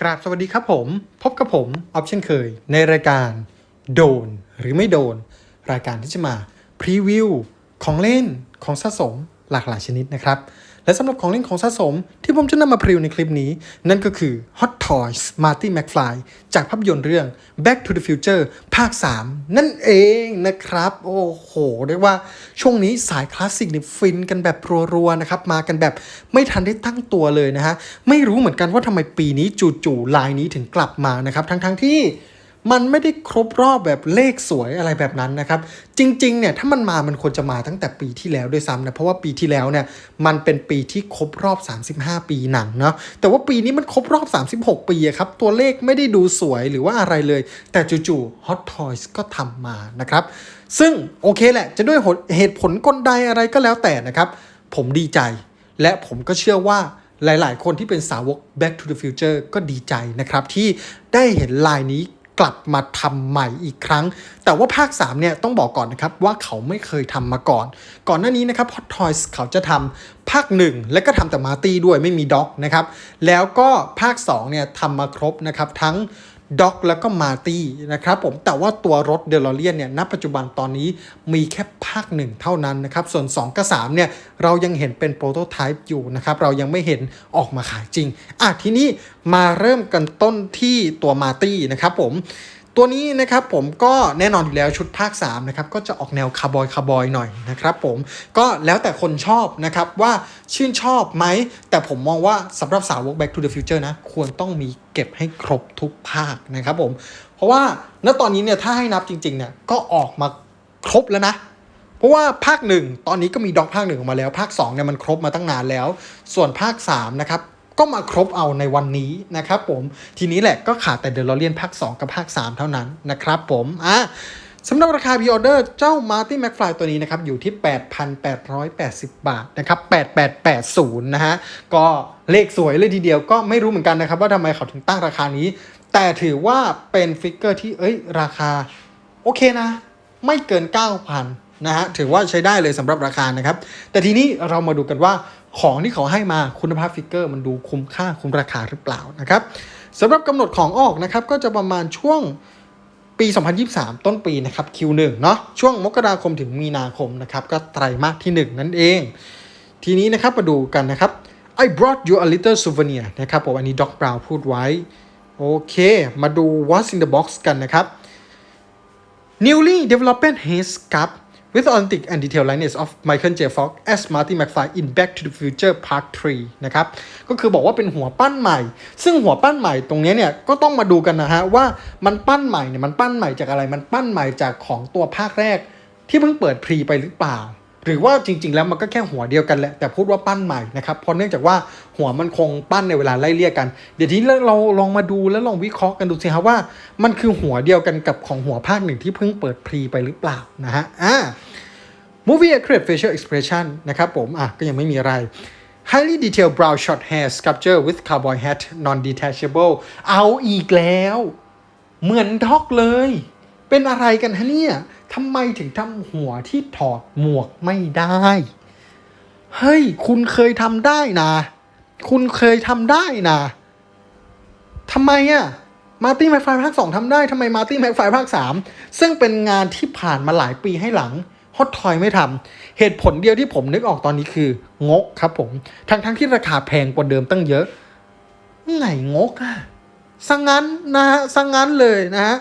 กราบสวัสดีครับผม พบกับผมออฟเช่นเคย ในรายการโดนหรือไม่โดน รายการที่จะมาพรีวิวของเล่นของสะสมหลากหลายชนิดนะครับ และสำหรับของเล่นของสะสมที่ผมจะนำมาพรีวิวในคลิปนี้ นั่นก็คือ Hot Toys Marty McFly จากภาพยนตร์เรื่อง Back to the Future ภาค 3 นั่นเองนะครับ โอ้โห เรียกว่าช่วงนี้สายคลาสสิกนี่ฟินกันแบบรัวๆนะครับ มากันแบบไม่ทันได้ตั้งตัวเลยนะฮะ ไม่รู้เหมือนกันว่าทำไมปีนี้จู่ๆลายนี้ถึงกลับมานะครับ ทั้งๆที่ มันไม่ได้ครบรอบแบบเลขสวยอะไรแบบนั้นนะครับ จริงๆเนี่ยถ้ามันมามันควรจะมาตั้งแต่ปีที่แล้วด้วยซ้ำนะเพราะว่าปีที่แล้วเนี่ยมันเป็นปีที่ครบรอบ 35 ปีหนังเนาะแต่ว่าปีนี้มันครบรอบ 36 ปีครับตัวเลขไม่ได้ดูสวยหรือว่าอะไรเลย แต่จู่ๆ Hot Toys ก็ทำมานะครับ ซึ่งโอเคแหละจะด้วยเหตุผลกลใดอะไรก็แล้วแต่นะครับ ผมดีใจ และผมก็เชื่อว่าหลาย ๆ คนที่เป็นสาวก Back to the Future ก็ดีใจนะครับที่ได้เห็นลายนี้ กลับมาทำใหม่อีกครั้ง แต่ว่าภาค3เนี่ยต้องบอกก่อนนะครับว่าเขาไม่เคยทำมาก่อน ก่อนหน้านี้นะครับ Hot Toys เขาจะทำภาค 1 และก็ทำแต่มาตี้ด้วยไม่มีด็อกนะครับแล้วก็ภาค2เนี่ยทำมาครบนะครับทั้ง ด็อกแล้วก็มาตี้นะครับผมแต่ว่าตัวรถเดลอเรียนเนี่ยณปัจจุบันตอนนี้มีแค่ภาคหนึ่งเท่านั้นนะครับ ส่วน 2 กับ 3 เนี่ย เรายังเห็นเป็นโปรโตไทป์อยู่นะครับ เรายังไม่เห็นออกมาขายจริง อะ ทีนี้มาเริ่มกันต้นที่ตัวมาตี้นะครับผม ตัวนี้นะครับผมก็แน่นอนอยู่แล้วชุดภาค3นะครับก็จะออกแนวคาร์บอยคาร์บอยหน่อยนะครับผมก็แล้วแต่คนชอบนะครับว่าชื่นชอบไหม แต่ผมมองว่าสำหรับสาวก Back to the Future นะควรต้องมีเก็บให้ครบทุกภาคนะครับผม เพราะว่าณตอนนี้เนี่ยถ้าให้นับจริงๆเนี่ยก็ออกมาครบแล้วนะเพราะว่าภาคหนึ่งตอนนี้ก็มีด็อกภาคหนึ่งออกมาแล้ว ภาค2เนี่ยมันครบมาตั้งนานแล้ว ส่วนภาค3นะครับ ก็มาครบเอาในวันนี้นะครับผมทีนี้แหละก็ขาดแต่เดลอเลียนภาค 2 กับภาค 3 เท่านั้นนะครับผมอะสำหรับราคาพ r ออเดอร์เจ้า Marty McFly ตัวนี้นะครับอยู่ที่ 8,880 บาทนะครับ 8880 นะฮะ ก็เลขสวยเลยทีเดียวก็ไม่รู้เหมือนกันนะครับ ว่าทำไมเขาถึงตั้งราคานี้ แต่ถือว่าเป็นฟิกเกอร์ที่เอ้ยราคา โอเคนะ ไม่เกิน 9,000 นะฮะถือว่าใช้ได้เลยสำหรับราคานะครับ แต่ทีนี้เรามาดูกันว่าของที่เขาให้มาคุณภาพฟิกเกอร์มันดูคุ้มค่าคุ้มราคาหรือเปล่านะครับสำหรับกำหนดของออกนะครับก็จะประมาณช่วงปี 2023 ต้นปีนะครับ Q1 เนาะช่วงมกราคมถึงมีนาคมนะครับ ก็ไตรมาสที่ 1 นั่นเอง ทีนี้นะครับมาดูกันนะครับ I brought you a little souvenir นะครับผมอันนี้ด็อกบราวพูดไว้ โอเค มาดู What's in the box กันนะครับ Newly developed haze cup with authentic and detailed likeness of Michael J. Fox as Marty McFly in Back to the Future Part 3 นะครับ ก็คือบอกว่าเป็นหัวปั้นใหม่ ซึ่งหัวปั้นใหม่ตรงนี้เนี่ย ก็ต้องมาดูกันนะฮะว่ามันปั้นใหม่เนี่ย มันปั้นใหม่จากอะไร มันปั้นใหม่จากของตัวภาคแรกที่เพิ่งเปิดพรีไปหรือเปล่า หรือว่าจริง ๆ แล้วมันก็แค่หัวเดียวกันแหละแต่พูดว่าปั้นใหม่นะครับเพราะเนื่องจากว่าหัวมันคงปั้นในเวลาไล่เลี่ยกัน เดี๋ยวทีนี้เราลองมาดูแล้วลองวิเคราะห์กันดูสิครับว่า มันคือหัวเดียวกันกับของหัวภาคหนึ่งที่เพิ่งเปิดพรีไปหรือเปล่านะฮะอ่า Movie accurate facial expression นะครับผมอะก็ยังไม่มีอะไร Highly detailed brow short hair sculpture with cowboy hat non detachable เอาอีกแล้ว เหมือนด็อกเลย เป็นอะไรกันฮะเนี่ย ทำไมถึงทำหัวที่ถอดหมวกไม่ได้ เฮ้ย คุณเคยทำได้นะ คุณเคยทำได้นะทำไมอะมาร์ตี้แม็กไฟภาคสองทำได้ทำไมมาร์ตี้แม็กไฟภาคสามซึ่งเป็นงานที่ผ่านมาหลายปีให้หลังฮอตทอยไม่ทำเหตุผลเดียวที่ผมนึกออกตอนนี้คืองกครับผม ทั้งทั้งๆที่ราคาแพงกว่าเดิมตั้งเยอะไงงกอะสังงั้นนะฮะสังงั้นเลยนะฮะ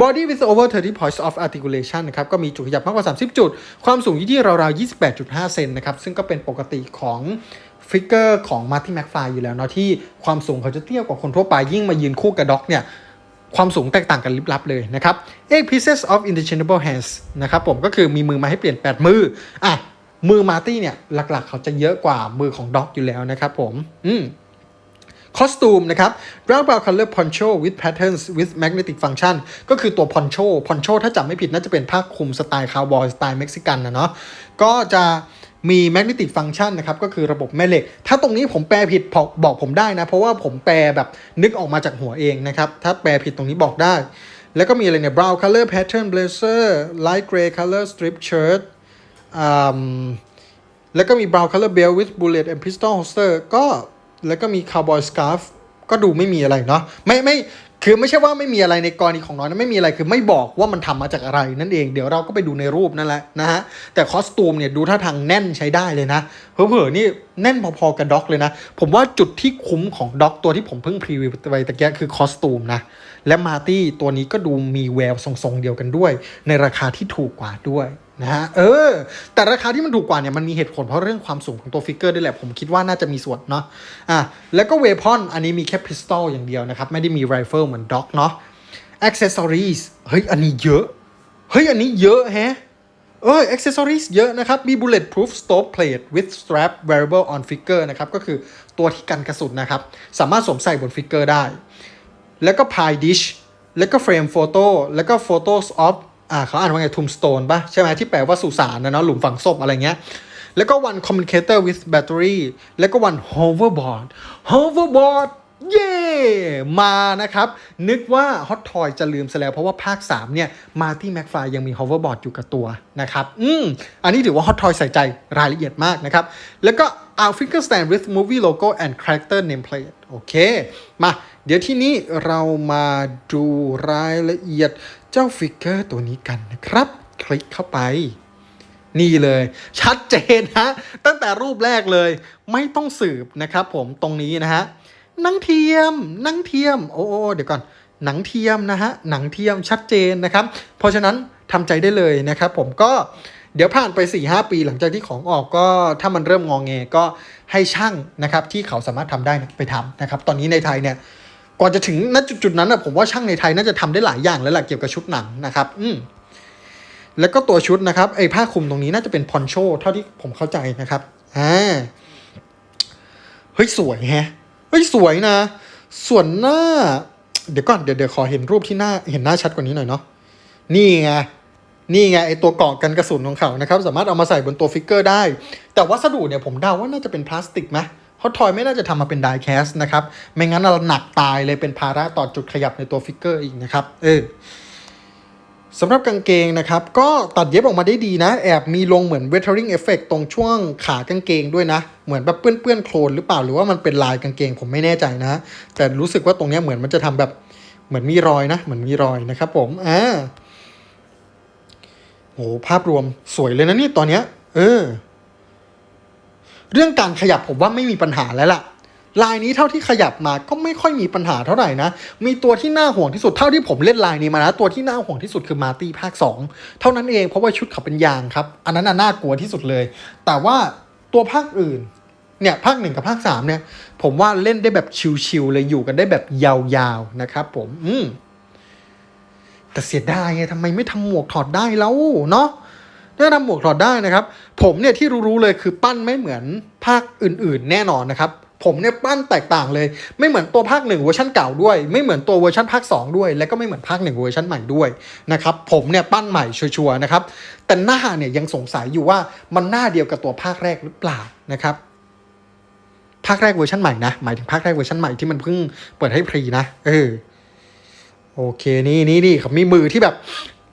body with over 30 points of articulation นะครับก็มีจุดขยับมากกว่า 30 จุด ความสูงอยู่ที่ราวๆ 28.5 เซนนะครับซึ่งก็เป็นปกติของฟิกเกอร์ของ Marty McFly อยู่แล้วเนาะที่ความสูงเขาจะเตี้ยกว่าคนทั่วไปยิ่งมายืนคู่กับด็อกเนี่ยความสูงแตกต่างกันลิบลับเลยนะครับ eight pieces of interchangeable hands นะครับผมก็คือมีมือมาให้เปลี่ยน 8 มืออะมือมาร์ตี้เนี่ยหลักๆ เขาจะเยอะกว่ามือของด็อกอยู่แล้วนะครับผม อืม คอสตูมนะครับ brown brown color poncho with patterns with magnetic function ก็คือตัว poncho poncho ถ้าจำไม่ผิดน่าจะเป็นผ้าคลุมสไตล์คาวบอยสไตล์เม็กซิกันนะเนาะก็จะมี magnetic function นะครับ ก็คือระบบแม่เหล็ก ถ้าตรงนี้ผมแปลผิดบอกบอกผมได้นะ เพราะว่าผมแปลแบบนึกออกมาจากหัวเองนะครับ ถ้าแปลผิดตรงนี้บอกได้ แล้วก็มีอะไรเนี่ย brown color pattern blazer light gray color strip shirt แล้วก็มี brown color belt with bullet and pistol holster ก็ แล้วก็มี cowboy scarf ก็ดูไม่มีอะไรเนาะไม่ไม่คือไม่ใช่ว่าไม่มีอะไรในกรณีของน้อยนะไม่มีอะไรคือไม่บอกว่ามันทำมาจากอะไรนั่นเองเดี๋ยวเราก็ไปดูในรูปนั่นแหละนะฮะแต่คอสตูมเนี่ยดูท่าทางแน่นใช้ได้เลยนะเผลอๆนี่แน่นพอๆกับด็อกเลยนะ ผมว่าจุดที่คุ้มของด็อกตัวที่ผมเพิ่งพรีวิวไปตะเกียคือคอสตูมนะและมาตี้ตัวนี้ก็ดูมีแววทรงๆเดียวกันด้วย ในราคาที่ถูกกว่าด้วย นะฮะเออ แต่ราคาที่มันถูกกว่าเนี่ยมันมีเหตุผลเพราะเรื่องความสูงของตัวฟิกเกอร์ด้วยแหละ ผมคิดว่าน่าจะมีส่วนเนาะอะแล้วก็เวพอนอันนี้มีแค่พิสตอลอย่างเดียวนะครับ ไม่ได้มีไรเฟิลเหมือนด็อกเนาะ accessories เฮ้ย อันนี้เยอะ เฮ้ย อันนี้เยอะแฮะเออ accessories เยอะนะครับ มี bulletproof stove plate with strap variable on figure นะครับ ก็คือตัวที่กันกระสุนนะครับ สามารถสวมใส่บนฟิกเกอร์ได้ แล้วก็ pie dish แล้วก็ frame photo แล้วก็ photos of อ่าเขาอ่านว่าไง tombstone ป่ะใช่ไหมที่แปลว่าสุสานนะเนาะหลุมฝังศพอะไรเงี้ยแล้วก็ one communicator with battery แล้วก็ one hoverboard hoverboard เย่มานะครับ นึกว่า Hot Toy จะลืมซะแล้ว เพราะว่าภาค 3 เนี่ย Marty McFly ยังมี hoverboard อยู่กับตัวนะครับ อืม อันนี้ถือว่า Hot Toy ใส่ใจรายละเอียดมากนะครับ แล้วก็ our finger stand with movie logo and character nameplate โอเค มา เดี๋ยวที่นี้เรามาดูรายละเอียด เจ้าฟิกเกอร์ตัวนี้กันนะครับ คลิกเข้าไป นี่เลย ชัดเจนฮะ ตั้งแต่รูปแรกเลย ไม่ต้องสืบนะครับผมตรงนี้นะฮะหนังเทียมหนังเทียม โอ้โอ้เดี๋ยวก่อน หนังเทียมนะฮะหนังเทียมชัดเจนนะครับ เพราะฉะนั้นทำใจได้เลยนะครับ ผมก็เดี๋ยวผ่านไป 4-5 ปีหลังจากที่ของออกก็ถ้ามันเริ่มงองแงก็ให้ช่างนะครับที่เขาสามารถทำได้ไปทำนะครับ ตอนนี้ในไทยเนี่ย ก่อนจะถึงณจุดๆนั้นนะผมว่าช่างในไทยน่าจะทำได้หลายอย่างแล้วแหละเกี่ยวกับชุดหนังนะครับ อืมแล้วก็ตัวชุดนะครับไอ้ผ้าคลุมตรงนี้น่าจะเป็นพอนโชเท่าที่ผมเข้าใจนะครับอ่าเฮ้ยสวยแฮะเฮ้ยสวยนะ ส่วนหน้า เดี๋ยวก่อนเดี๋ยวเดี๋ยวขอเห็นรูปที่หน้าเห็นหน้าชัดกว่านี้หน่อยเนาะนี่ไงนี่ไงไอตัวเกาะกันกระสุนของเขานะครับ สามารถเอามาใส่บนตัวฟิกเกอร์ได้ แต่วัสดุเนี่ยผมเดาว่าน่าจะเป็นพลาสติกไหม ราะทอยไม่น่าจะทำมาเป็นไดแคสนะครับ ไม่งั้นเราหนักตายเลยเป็นภาระต่อจุดขยับในตัวฟิกเกอร์อีกนะครับ เออสำหรับกางเกงนะครับ ก็ตัดเย็บออกมาได้ดีนะ แอบมีลงเหมือน weathering effect ตรงช่วงขากางเกงด้วยนะ เหมือนแบบเปื้อนๆโคลนหรือเปล่าหรือว่ามันเป็นลายกางเกงผมไม่แน่ใจนะ แต่รู้สึกว่าตรงนี้เหมือนมันจะทำแบบเหมือนมีรอยนะ เหมือนมีรอยนะครับผมอ่าโอ้ภาพรวมสวยเลยนะนี่ตอนเนี้ย เออ เรื่องการขยับผมว่าไม่มีปัญหาแล้วล่ะลายนี้เท่าที่ขยับมาก็ไม่ค่อยมีปัญหาเท่าไหร่นะ มีตัวที่น่าห่วงที่สุดเท่าที่ผมเล่นลายนี้มานะตัวที่น่าห่วงที่สุดคือมาตี้ภาค 2 เท่านั้นเองเพราะว่าชุดเขาเป็นยางครับ อันนั้นน่ะน่ากลัวที่สุดเลย แต่ว่าตัวภาคอื่นเนี่ยภาคหนึ่งกับภาคสามเนี่ย ผมว่าเล่นได้แบบชิวๆเลยอยู่กันได้แบบยาวๆนะครับผม อืมแต่เสียดายไงทำไมไม่ทำหมวกถอดได้แล้วเนาะ ถ้าทำหมวกถอดได้นะครับ ผมเนี่ยที่รู้ๆเลยคือปั้นไม่เหมือนภาคอื่นๆ แน่นอนนะครับผมเนี่ยปั้นแตกต่างเลย ไม่เหมือนตัวภาคหนึ่งเวอร์ชันเก่าด้วย ไม่เหมือนตัวเวอร์ชันภาค 2 ด้วย และก็ไม่เหมือนภาคหนึ่งเวอร์ชันใหม่ด้วยนะครับผมเนี่ยปั้นใหม่ชัวร์ๆนะครับแต่หน้าเนี่ยยังสงสัยอยู่ว่ามันหน้าเดียวกับตัวภาคแรกหรือเปล่านะครับภาคแรกเวอร์ชันใหม่นะหมายถึงภาคแรกเวอร์ชันใหม่ที่มันเพิ่งเปิดให้พรีนะเออโอเคนี่นี่นี่เขามีมือที่แบบ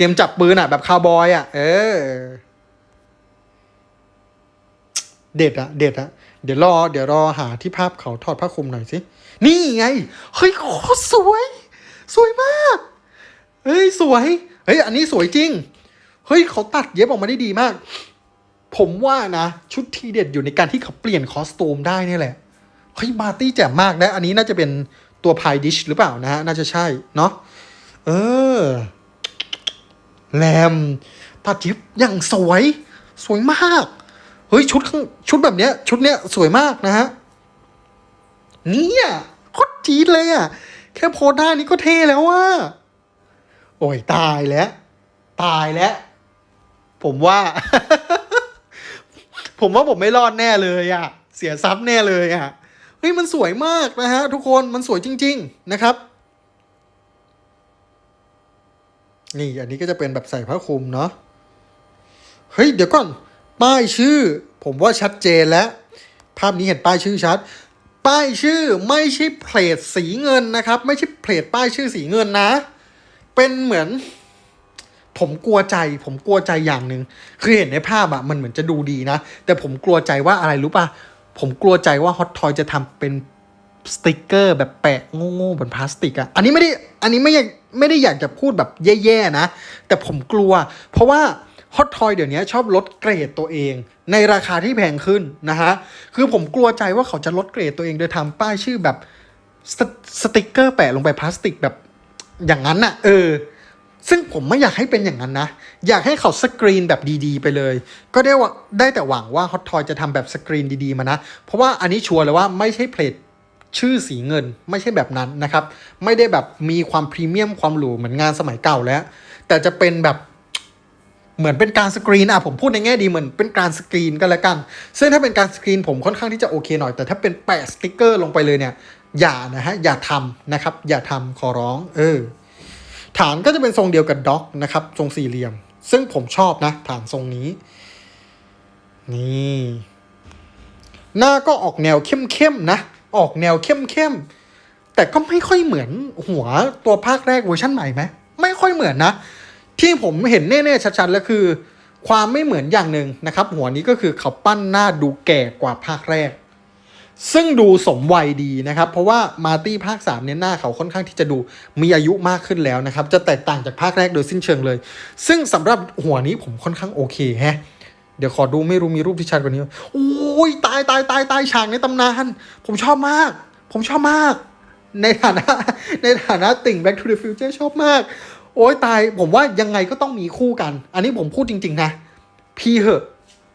รียมจับปืนอะ แบบคาวบอยอะ เออ เด็ดอะเด็ดอะเดี๋ยวรอ เดี๋ยวรอหาที่ภาพเขาถอดผ้าคลุมหน่อยสิ นี่ไง เฮ้ยโคตรสวย สวยมาก เฮ้ย สวย เฮ้ย อันนี้สวยจริง เฮ้ย เขาตัดเย็บออกมาได้ดีมาก ผมว่านะ ชุดทีเด็ดอยู่ในการที่เขาเปลี่ยนคอสตูมได้นี่แหละ เฮ้ยมาร์ตี้แจ่มมากนะ อันนี้น่าจะเป็นตัวพายดิชหรือเปล่านะฮะ น่าจะใช่ เนาะ เออ แรมตัดเย็บอย่างสวย สวยมาก เฮ้ยชุดข้างชุดแบบเนี้ย ชุดเนี้ยสวยมากนะฮะเนี่ยโคตรจีดเลยอะ แค่โพสท่านี้ก็เท่แล้วว่า โอ้ยตายแล้ว ตายแล้ว ผมว่า ผมว่าผมไม่รอดแน่เลยอะ เสียทรัพย์แน่เลยอะเฮ้ยมันสวยมากนะฮะ ทุกคนมันสวยจริง ๆ นะครับ นี่อันนี้ก็จะเป็นแบบใส่ผ้าคลุมเนาะเฮ้ยเดี๋ยวก่อนป้ายชื่อ ผมว่าชัดเจนแล้ว ภาพนี้เห็นป้ายชื่อชัด ป้ายชื่อไม่ใช่เพลทสีเงินนะครับ ไม่ใช่เพลทป้ายชื่อสีเงินนะ เป็นเหมือน ผมกลัวใจ ผมกลัวใจอย่างหนึ่งคือเห็นในภาพอะมันเหมือนจะดูดีนะ แต่ผมกลัวใจว่าอะไรรู้ป่ะผมกลัวใจว่าฮอตทอยจะทำเป็น สติกเกอร์แบบแปะโง่ๆบนพลาสติกอะอันนี้ไม่ได้ อันนี้ไม่อยากไม่ได้อยากจะพูดแบบแย่ๆนะ แต่ผมกลัว เพราะว่าฮอตทอยเดี๋ยวนี้ชอบลดเกรดตัวเอง ในราคาที่แพงขึ้นนะฮะ คือผมกลัวใจว่าเขาจะลดเกรดตัวเองโดยทำป้ายชื่อแบบสตสติกเกอร์แปะลงไปพลาสติกแบบอย่างนั้นน่ะเออ ซึ่งผมไม่อยากให้เป็นอย่างนั้นนะ อยากให้เขาสกรีนแบบดีๆ ไปเลย ก็ได้ว่าได้แต่หวังว่าฮอตทอยจะทำแบบสกรีนดีๆมานะ เพราะว่าอันนี้ชัวร์เลยว่าไม่ใช่เพลท ชื่อสีเงินไม่ใช่แบบนั้นนะครับ ไม่ได้แบบมีความพรีเมียมความหรูเหมือนงานสมัยเก่าแล้ว แต่จะเป็นแบบเหมือนเป็นการสกรีนอะผมพูดในแง่ดีเหมือนเป็นการสกรีนก็แล้วกัน ซึ่งถ้าเป็นการสกรีนผมค่อนข้างที่จะโอเคหน่อยแต่ถ้าเป็นแปะสติกเกอร์ลงไปเลยเนี่ยอย่านะฮะอย่าทำนะครับ อย่าทำขอร้อง เออ ฐานก็จะเป็นทรงเดียวกับด็อกนะครับ ทรงสี่เหลี่ยม ซึ่งผมชอบนะ ฐานทรงนี้ นี่ หน้าก็ออกแนวเข้มๆนะ ออกแนวเข้มๆ แต่ก็ไม่ค่อยเหมือนหัวตัวภาคแรกเวอร์ชันใหม่ไหม ไม่ค่อยเหมือนนะ ที่ผมเห็นแน่ๆชัดๆแล้วคือ ความไม่เหมือนอย่างหนึ่งนะครับ หัวนี้ก็คือเขาปั้นหน้าดูแก่กว่าภาคแรก ซึ่งดูสมวัยดีนะครับ เพราะว่ามาตี้ภาค3เนี่ยหน้าเขาค่อนข้างที่จะดูมีอายุมากขึ้นแล้วนะครับ จะแตกต่างจากภาคแรกโดยสิ้นเชิงเลย ซึ่งสำหรับหัวนี้ผมค่อนข้างโอเคแฮะ เดี๋ยวขอดูไม่รู้มีรูปที่ชัดกว่านี้โอ้ยตายตายตายตายฉากในตำนาน ผมชอบมาก ผมชอบมาก ในฐานะในฐานะติ่ง Back to the Future ชอบมาก โอ้ยตายผมว่ายังไงก็ต้องมีคู่กัน อันนี้ผมพูดจริง ๆ นะ พีเหอะ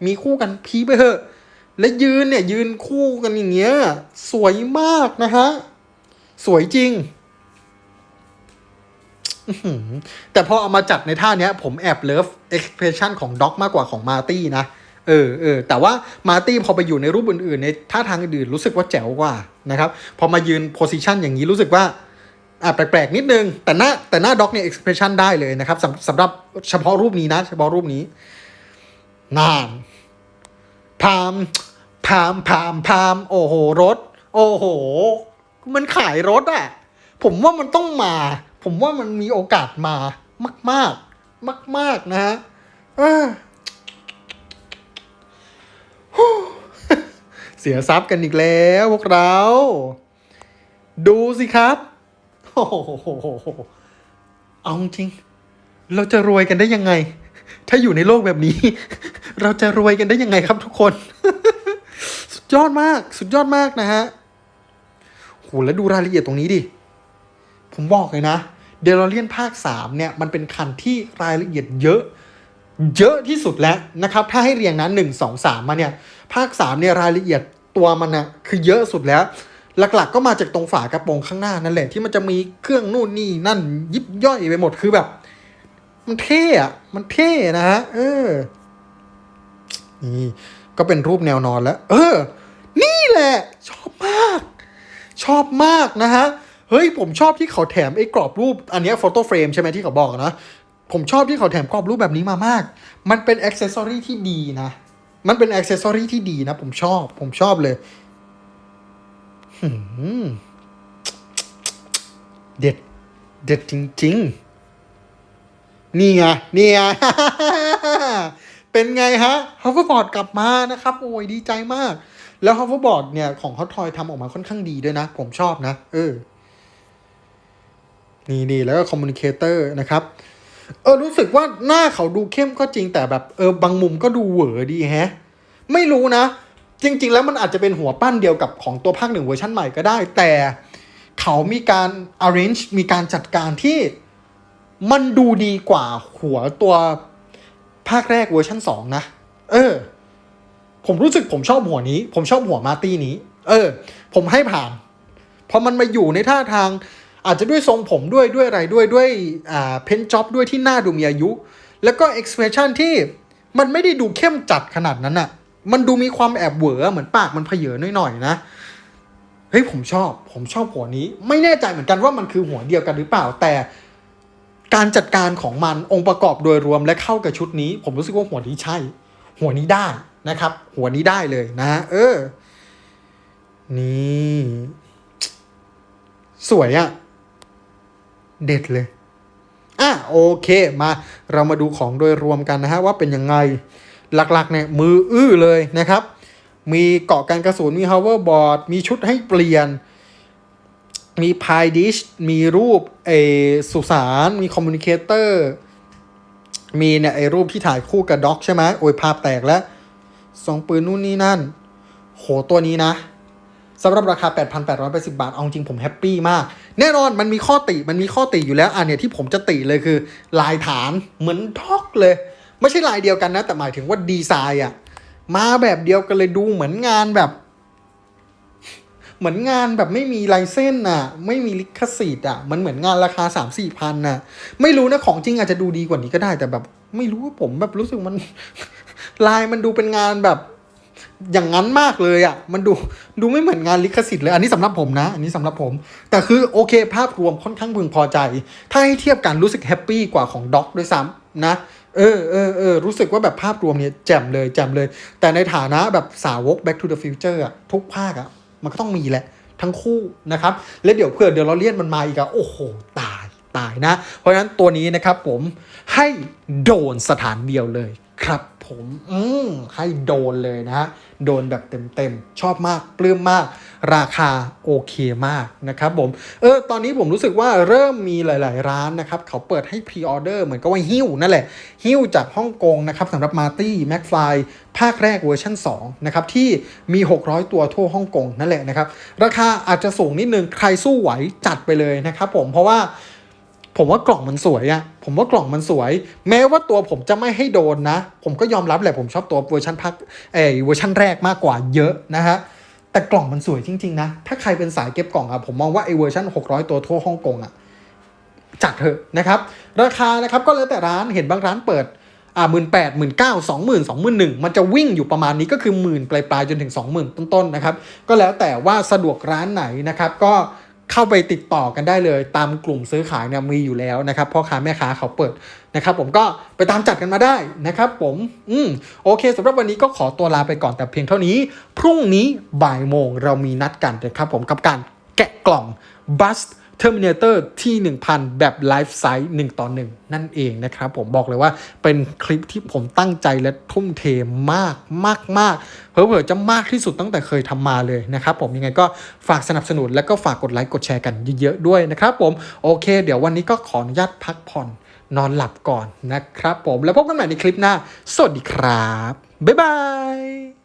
มีคู่กันพีไปเหอะ และยืนเนี่ยยืนคู่กันอย่างเงี้ยสวยมากนะฮะ สวยจริง แต่พอเอามาจัดในท่าเนี้ย ผมแอบเลิฟ expression ของด็อกมากกว่าของมาร์ตี้นะ เออเออแต่ว่ามาร์ตี้พอไปอยู่ในรูปอื่นๆ ในท่าทางอื่นๆรู้สึกว่าแจ๋วกว่านะครับ พอมายืนโพสิชันอย่างนี้รู้สึกว่าอะแปลกๆนิดนึง แต่หน้าแต่หน้าด็อกเนี่ย expression ได้เลยนะครับสำสำหรับเฉพาะรูปนี้นะ เฉพาะรูปนี้นานพามพามพามพามโอ้โหรถ โอ้โห มันขายรถอะ ผมว่ามันต้องมา ผมว่ามันมีโอกาสมามาก ๆ มาก ๆ นะฮะเสียทรัพย์กันอีกแล้วพวกเรา ดูสิครับโอ้โหเอาจริง เราจะรวยกันได้ยังไง ถ้าอยู่ในโลกแบบนี้ เราจะรวยกันได้ยังไงครับทุกคน สุดยอดมาก สุดยอดมากนะฮะโหแล้วดูรายละเอียดตรงนี้ดิ ผมบอกเลยนะ เดลเลียนภาค 3 เนี่ย มันเป็นคันที่รายละเอียดเยอะ เยอะที่สุดแล้วนะครับ ถ้าให้เรียงนะหนึ่งสองสามมาเนี่ย ภาค 3 เนี่ยรายละเอียดตัวมันนะคือเยอะสุดแล้ว หลักๆ ก็มาจากตรงฝากระโปรงข้างหน้านั่นแหละที่มันจะมีเครื่องนู่นนี่นั่นยิบย่อยไปหมดคือแบบ มันเท่อะมันเท่นะฮะเออนี่ก็เป็นรูปแนวนอนแล้ว เออ นี่แหละ ชอบมาก ชอบมากนะฮะ เฮ้ยผมชอบที่เขาแถมไอ้กรอบรูปอันนี้โฟโต้เฟรมใช่ไหมที่เขาบอกนะ ผมชอบที่เขาแถมกรอบรูปแบบนี้มามาก มันเป็นอ็อกเซสซอรี่ที่ดีนะ มันเป็นอ็อกเซสซอรี่ที่ดีนะ ผมชอบ ผมชอบเลยเด็ด เด็ดจริง ๆ นี่ไงนี่ไงเป็นไงฮะ hoverboard กลับมานะครับ โอ้ยดีใจมาก แล้ว hoverboard เนี่ย ของ Hot Toy ทำออกมาค่อนข้างดีด้วยนะ ผมชอบนะ เออ นี่นี่แล้วก็ communicator นะครับ เออรู้สึกว่าหน้าเขาดูเข้มก็จริงแต่แบบเออบางมุมก็ดูเหวอดีแฮะ ไม่รู้นะ จริง ๆ แล้วมันอาจจะเป็นหัวปั้นเดียวกับของตัวภาคหนึ่งเวอร์ชันใหม่ก็ได้ แต่เขามีการ arrange มีการจัดการที่มันดูดีกว่าหัวตัวภาคแรกเวอร์ชันสองนะ เออ ผมรู้สึกผมชอบหัวนี้ ผมชอบหัวมาตี้นี้ เออ ผมให้ผ่านพราะมันมาอยู่ในท่าทาง อาจจะด้วยทรงผมด้วยด้วยอะไรด้วยด้วยอ่าเพนจ็อบด้วยที่หน้าดูมีอายุ แล้วก็ expression ที่มันไม่ได้ดูเข้มจัดขนาดนั้นอะมันดูมีความแอบเหวอเหมือนปากมันเพเยอหน่อยๆนะเฮ้ยผมชอบ ผมชอบหัวนี้ ไม่แน่ใจเหมือนกันว่ามันคือหัวเดียวกันหรือเปล่า แต่การจัดการของมันองค์ประกอบโดยรวมและเข้ากับชุดนี้ ผมรู้สึกว่าหัวนี้ใช่ หัวนี้ได้นะครับ หัวนี้ได้เลยนะ เออ นี่ สวยอะ เด็ดเลย อะโอเคมาเรามาดูของโดยรวมกันนะฮะว่าเป็นยังไงหลักๆเนี่ยมืออื้อเลยนะครับ มีเกาะกันกระสุนมี hoverboard มีชุดให้เปลี่ยน มีพายดิชมีรูปเออสุสานมีคอมมูนิเคเตอร์มีเนี่ยไอรูปที่ถ่ายคู่กับด็อกใช่ไหมโอ้ยภาพแตกแล้วสองปืนนู่นนี่นั่น โหตัวนี้นะ สำหรับราคา 8,880 บาท เอาจริงผมแฮปปี้มาก แน่นอนมันมีข้อติ มันมีข้อติอยู่แล้ว อันเนี่ยที่ผมจะติเลยคือ ลายฐานเหมือนท็อกเลย ไม่ใช่ลายเดียวกันนะ แต่หมายถึงว่าดีไซน์อะมาแบบเดียวกันเลยดูเหมือนงานแบบ เหมือนงานแบบไม่มีลายเส้นน่ะไม่มีลิขสิทธิ์อะมันเหมือนงานราคาสามสี่พันนะไม่รู้นะของจริงอาจจะดูดีกว่านี้ก็ได้ แต่แบบ ไม่รู้ว่าผมแบบรู้สึกมัน ลายมันดูเป็นงานแบบ อย่างนั้นมากเลยอะ มันดูดูไม่เหมือนงานลิขสิทธิ์เลย อันนี้สำหรับผมนะ อันนี้สำหรับผม แต่คือโอเค ภาพรวมค่อนข้างพึงพอใจ ถ้าให้เทียบกันรู้สึกแฮปปี้กว่าของด็อกด้วยซ้ำนะ เออเออเออรู้สึกว่าแบบภาพรวมเนี่ยแจ่มเลยแจ่มเลย แต่ในฐานะแบบสาวก Back to the Future อะทุกภาคอะมันก็ต้องมีแหละทั้งคู่นะครับ แล้วเดี๋ยวเผื่อเดี๋ยวเราเลียนมันมาอีกอะโอ้โหตาย ตายนะ เพราะฉะนั้นตัวนี้นะครับผมให้โดนสถานเดียวเลยครับผมอืมให้โดนเลยนะฮะโดนแบบเต็มๆ ชอบมาก ปลื้มมาก ราคาโอเคมากนะครับผม เออ ตอนนี้ผมรู้สึกว่าเริ่มมีหลาย ๆ ร้านนะครับ เขาเปิดให้พรีออเดอร์เหมือนกับว่าหิ้วนั่นแหละ หิ้วจากฮ่องกงนะครับสำหรับมาร์ตี้แม็กฟลายภาคแรกเวอร์ชัน2นะครับ ที่มี 600 ตัวทั่วฮ่องกงนั่นแหละนะครับ ราคาอาจจะสูงนิดนึง ใครสู้ไหวจัดไปเลยนะครับผม เพราะว่า ผมว่ากล่องมันสวยอะผมว่ากล่องมันสวย แม้ว่าตัวผมจะไม่ให้โดนนะ ผมก็ยอมรับแหละผมชอบตัวเวอร์ชันพักเอเวอร์ชันแรกมากกว่าเยอะนะฮะแต่กล่องมันสวยจริง ๆ นะ ถ้าใครเป็นสายเก็บกล่องอะผมมองว่าไอเวอร์ชัน600 ตัวทั่วฮ่องกงอะจัดเถอะนะครับ ราคานะครับก็แล้วแต่ร้านเห็นบางร้านเปิดอ่าหมื่นแปดหมื่นเก้าสองหมื่นสองหมื่นหนึ่งมันจะวิ่งอยู่ประมาณนี้ก็คือหมื่นปลายๆจนถึงสองหมื่นต้นๆนะครับ ก็แล้วแต่ว่าสะดวกร้านไหนนะครับ ก็ เข้าไปติดต่อกันได้เลย ตามกลุ่มซื้อขายเนี่ยมีอยู่แล้วนะครับพ่อค้าแม่ค้าเขาเปิดนะครับ ผมก็ไปตามจัดกันมาได้นะครับ ผมอืมโอเคสำหรับวันนี้ก็ขอตัวลาไปก่อนแต่เพียงเท่านี้ พรุ่งนี้บ่ายโมงเรามีนัดกันนะครับ ผมกับการแกะกล่องบัส Terminator ที่ 1000 แบบไลฟ์ไซส์1ต่อ1นั่นเองนะครับผมบอกเลยว่าเป็นคลิปที่ผมตั้งใจและทุ่มเทมากมากมากเผลอจะมากที่สุดตั้งแต่เคยทำมาเลยนะครับผมยังไงก็ฝากสนับสนุนแล้วก็ฝากกดไลค์กดแชร์กันเยอะๆด้วยนะครับผมโอเค เดี๋ยววันนี้ก็ขออนุญาตพักผ่อนนอนหลับก่อนนะครับผมแล้วพบกันใหม่ในคลิปหน้า สวัสดีครับ บ๊ายบาย